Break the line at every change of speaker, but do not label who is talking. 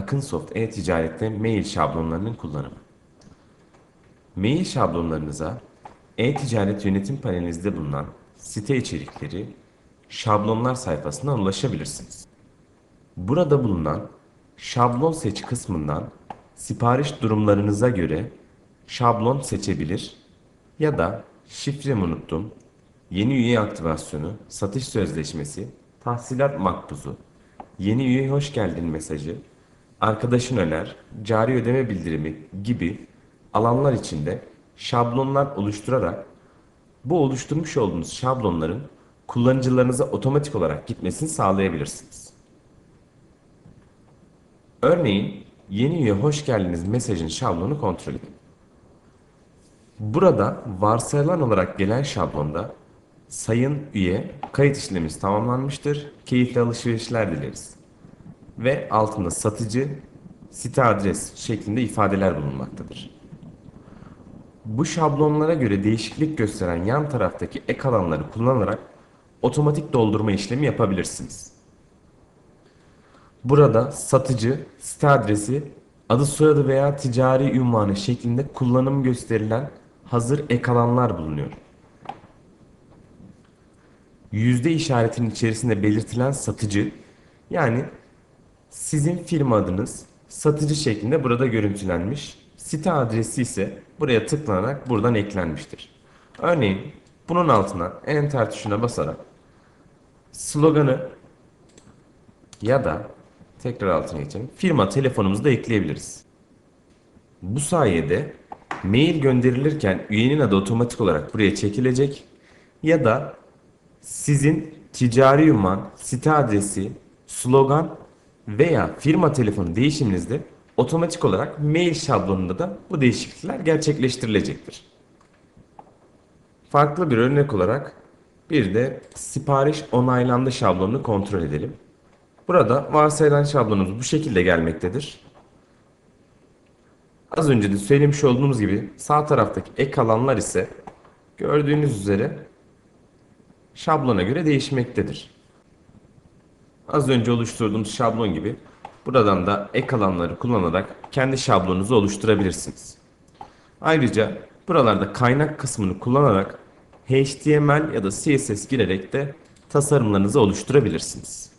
Yakınsoft e-ticarette mail şablonlarının kullanımı. Mail şablonlarınıza e-ticaret yönetim panelinizde bulunan site içerikleri şablonlar sayfasından ulaşabilirsiniz. Burada bulunan şablon seç kısmından sipariş durumlarınıza göre şablon seçebilir ya da şifremi unuttum, yeni üye aktivasyonu, satış sözleşmesi, tahsilat makbuzu, yeni üye hoş geldin mesajı, arkadaşın öner, cari ödeme bildirimi gibi alanlar içinde şablonlar oluşturarak bu oluşturmuş olduğunuz şablonların kullanıcılarınıza otomatik olarak gitmesini sağlayabilirsiniz. Örneğin yeni üye hoş geldiniz mesajın şablonu kontrol edin. Burada varsayılan olarak gelen şablonda sayın üye kayıt işlemimiz tamamlanmıştır. Keyifli alışverişler dileriz. Ve altında satıcı site adres şeklinde ifadeler bulunmaktadır. Bu şablonlara göre değişiklik gösteren yan taraftaki ek alanları kullanarak otomatik doldurma işlemi yapabilirsiniz. Burada satıcı, site adresi, adı soyadı veya ticari ünvanı şeklinde kullanım gösterilen hazır ek alanlar bulunuyor. Yüzde işaretinin içerisinde belirtilen satıcı yani sizin firma adınız satıcı şeklinde burada görüntülenmiş. Site adresi ise buraya tıklanarak buradan eklenmiştir. Örneğin bunun altına enter tuşuna basarak sloganı ya da tekrar altına geçelim. Firma telefonumuzu da ekleyebiliriz. Bu sayede mail gönderilirken üyenin adı otomatik olarak buraya çekilecek ya da sizin ticari ünvan, site adresi, slogan veya firma telefonu değişiminizde otomatik olarak mail şablonunda da bu değişiklikler gerçekleştirilecektir. Farklı bir örnek olarak bir de sipariş onaylandı şablonunu kontrol edelim. Burada varsayılan şablonumuz bu şekilde gelmektedir. Az önce de söylemiş olduğumuz gibi sağ taraftaki ek alanlar ise gördüğünüz üzere şablona göre değişmektedir. Az önce oluşturduğumuz şablon gibi buradan da ek alanları kullanarak kendi şablonunuzu oluşturabilirsiniz. Ayrıca buralarda kaynak kısmını kullanarak HTML ya da CSS girerek de tasarımlarınızı oluşturabilirsiniz.